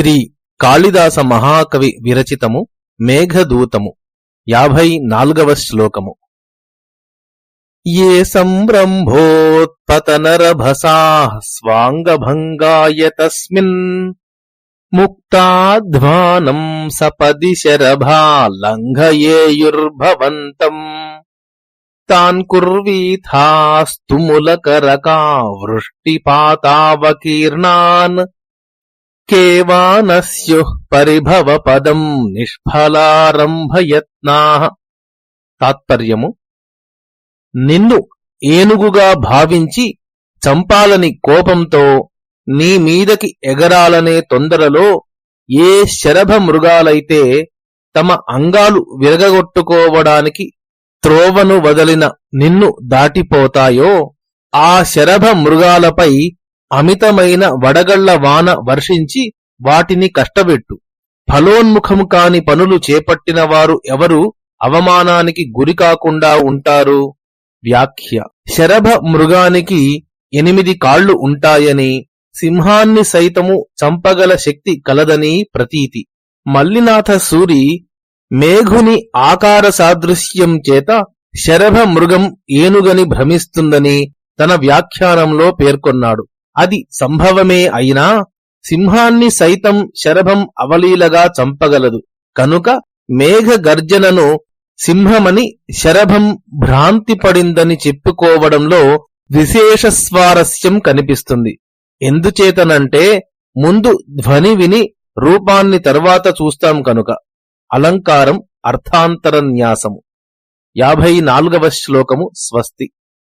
శ్రీ కాళిదాస మహాకవి విరచితము మేఘదూతము యాభై నాలుగవ శ్లోకము. ఏ సంరంభోత్పతనరభసా స్వాంగభంగాయ తస్మిన్ ముక్తాధ్వానం సపది శరభా లంఘయేయుర్భవంతం తాన్ కుర్వీథాస్తుములకరకా వృష్టిపాతావకీర్ణాన్ కేవానస్యు పరిభవ పదం నిష్ఫలారంభయత్నా. తాత్పర్యము నిన్ను ఏనుగుగా భావించి చంపాలని కోపంతో నీ మీదకి ఎగరాలనే తొందరలో ఏ శరభ మృగాలైతే తమ అంగాలు విరగగొట్టుకోవడానికి త్రోవను వదలిన నిన్ను దాటిపోతాయో ఆ శరభ మృగాలపై అమితమైన వడగళ్ళ వాన వర్షించి వాటిని కష్టబెట్టు ఫలోన్ముఖము కాని పనులు చేపట్టిన వారు ఎవరు అవమానానికి గురి కాకుండా ఉంటారు? వ్యాఖ్య. శరభ మృగానికి ఎనిమిది కాళ్ళు ఉంటాయని సింహాన్ని సైతము చంపగల శక్తి కలదని ప్రతీతి. మల్లినాథ సూరి మేఘుని ఆకార సాదృశ్యం చేత శరభ మృగం ఏనుగని భ్రమిస్తుందని తన వ్యాఖ్యానంలో పేర్కొన్నాడు. అది సంభవమే అయినా సింహాన్ని సైతం శరభం అవలీలగా చంపగలదు. కనుక మేఘ గర్జనను సింహమని శరభం భ్రాంతి పడిందని చెప్పుకోవడంలో విశేష స్వారస్యం కనిపిస్తుంది. ఎందుచేతనంటే ముందు ధ్వని విని రూపాన్ని తర్వాత చూస్తాం కనుక. అలంకారం అర్థాంతరన్యాసము. యాభై నాలుగవ శ్లోకము స్వస్తి.